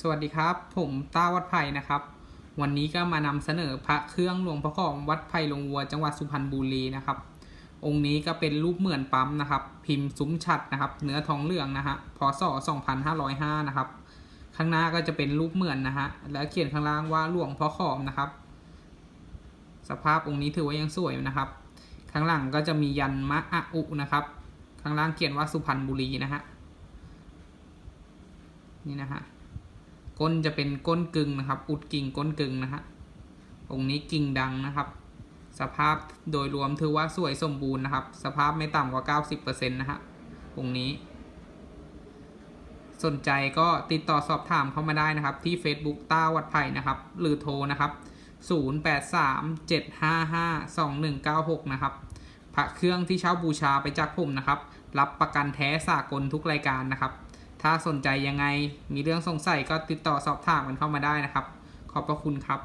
สวัสดีครับ ผมต้าวัดไผ่นะครับ วันนี้ก็มานำเสนอพระเครื่องหลวงพ่อของวัดไผ่ลงวัวจังหวัดสุพรรณบุรีนะครับ องค์นี้ก็เป็นรูปเหมือนปั๊มนะครับ พิมพ์ซุ้มฉัดนะครับ เนื้อทองเหลืองนะฮะพศ2505นะครับ ข้างหน้าก็จะเป็นรูปเหมือนนะฮะแล้วเขียนข้างล่างว่าหลวงพ่อขอมนะครับ สภาพองค์นี้ถือว่ายังสวยนะครับ ข้างหลังก็จะมียันมะอะอุนะครับ ข้างล่างเขียนว่าสุพรรณบุรีนะฮะนี่นะฮะ ก้นจะเป็นก้นกึ่งนะครับ อุดกิ่งก้นกึ่งนะฮะองค์นี้กิ่งดังนะครับ สภาพโดยรวมถือว่าสวยสมบูรณ์นะครับ สภาพไม่ต่ำกว่า 90%นะฮะองค์นี้ สนใจก็ติดต่อสอบถามเข้ามาได้นะครับ ที่ Facebook ต้าวัดไผ่นะครับ หรือโทรนะครับ 0837552196 นะครับพระเครื่องที่เช่าบูชาไปจากผมนะครับ รับประกันแท้สากลทุกรายการนะครับ ถ้าสนใจยังไงมีเรื่องสงสัยก็ติดต่อสอบถามกันเข้ามาได้นะครับ ขอบพระคุณครับ